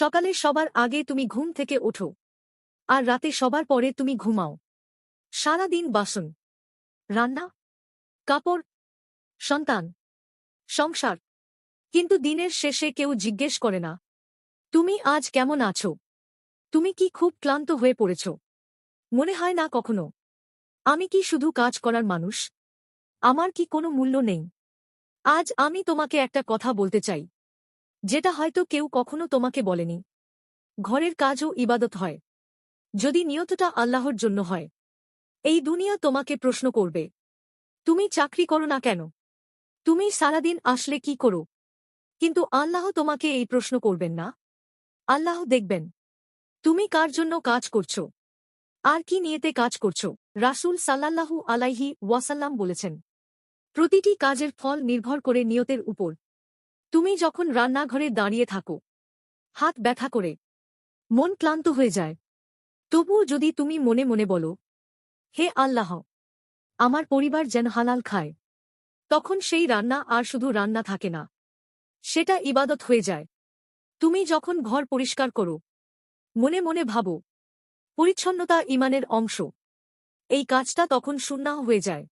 সকালে সবার আগে তুমি ঘুম থেকে ওঠো। আর রাতে সবার পরে তুমি ঘুমাও। সারা দিন বাসন। রান্না। কাপড়। সন্তান। সংসার। কিন্তু দিনের শেষে কেউ জিজ্ঞেস করে না, তুমি আজ কেমন আছো? তুমি কি খুব ক্লান্ত হয়ে পড়েছ? মনে হয় না কখনো। আমি কি শুধু কাজ করার মানুষ? আমার কি কোনো মূল্য নেই? আজ আমি তোমাকে একটা কথা বলতে চাই। যেটা হয়তো কেউ কখনো তোমাকে বলেনি। ঘরের কাজও ইবাদত হয়। যদি নিয়তটা আল্লাহর জন্য হয়। এই দুনিয়া তোমাকে প্রশ্ন করবে, তুমি চাকরি করো না কেন? তুমি সারাদিন আসলে কি করো? কিন্তু আল্লাহ তোমাকে এই প্রশ্ন করবেন না। আল্লাহ দেখবেন, তুমি কার জন্য কাজ করছ? আর কি নিয়েতে কাজ করছ? রাসূল সাল্লাল্লাহু আলাইহি ওয়াসাল্লাম বলেছেন, প্রতিটি কাজের ফল নির্ভর করে নিয়তের উপর। তুমি যখন রান্নাঘরে দাঁড়িয়ে থাকো, হাত ব্যথা করে, মন ক্লান্ত হয়ে যায়। তবুও যদি তুমি মনে মনে বলো, হে আল্লাহ, আমার পরিবার যেন হালাল খায়, তখন সেই রান্না আর শুধু রান্না থাকে না, সেটা ইবাদত হয়ে যায়। তুমি যখন ঘর পরিষ্কার করো, মনে মনে ভাবো, পরিচ্ছন্নতা ইমানের অংশ। এই কাজটা তখন সুন্নাহ হয়ে যায়।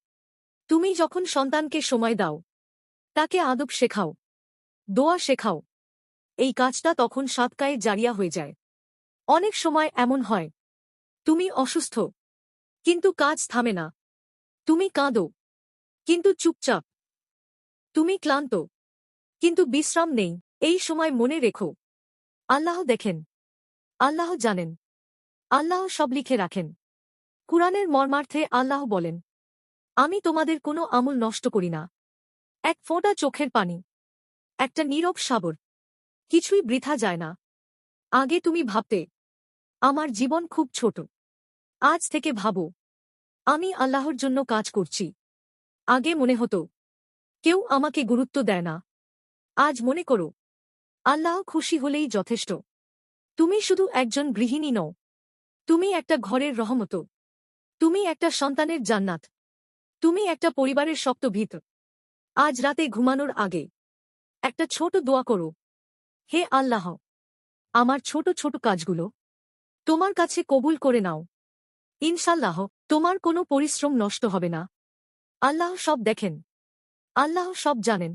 তুমি যখন সন্তানকে সময় দাও, তাকে আদব শেখাও। দোয়া শেখাও। এই কাজটা তখন সাতকায়ে জারিয়া হয়ে যায়। অনেক সময় এমন হয়, তুমি অসুস্থ, কিন্তু কাজ থামে না। তুমি কাঁদো, কিন্তু চুপচাপ। তুমি ক্লান্ত, কিন্তু বিশ্রাম নেই। এই সময় মনে রেখো। আল্লাহ দেখেন। আল্লাহ জানেন। আল্লাহ সব লিখে রাখেন। কুরআনের মর্মার্থে আল্লাহ বলেন, আমি তোমাদের কোনো আমল নষ্ট করি না। এক ফোঁটা চোখের পানি। একটা নীরব সাবর কিছুই বৃথা যায় না। আগে তুমি ভাবতে, আমার জীবন খুব ছোট। আজ থেকে ভাবো, আমি আল্লাহর জন্য কাজ করছি। আগে মনে হতো, কেউ আমাকে গুরুত্ব দেয় না। আজ মনে করো, আল্লাহ খুশি হলেই যথেষ্ট। তুমি শুধু একজন গৃহিণী নও। তুমি একটা ঘরের রহমত। তুমি একটা সন্তানের জান্নাত। তুমি একটা পরিবারের শক্ত ভিত। আজ রাতে ঘুমানোর আগে একটা ছোট দোয়া করো। হে আল্লাহ, আমার ছোট ছোট কাজগুলো তোমার কাছে কবুল করে নাও। ইনশাল্লাহ তোমার কোনো পরিশ্রম নষ্ট হবে না। আল্লাহ সব দেখেন। আল্লাহ সব জানেন।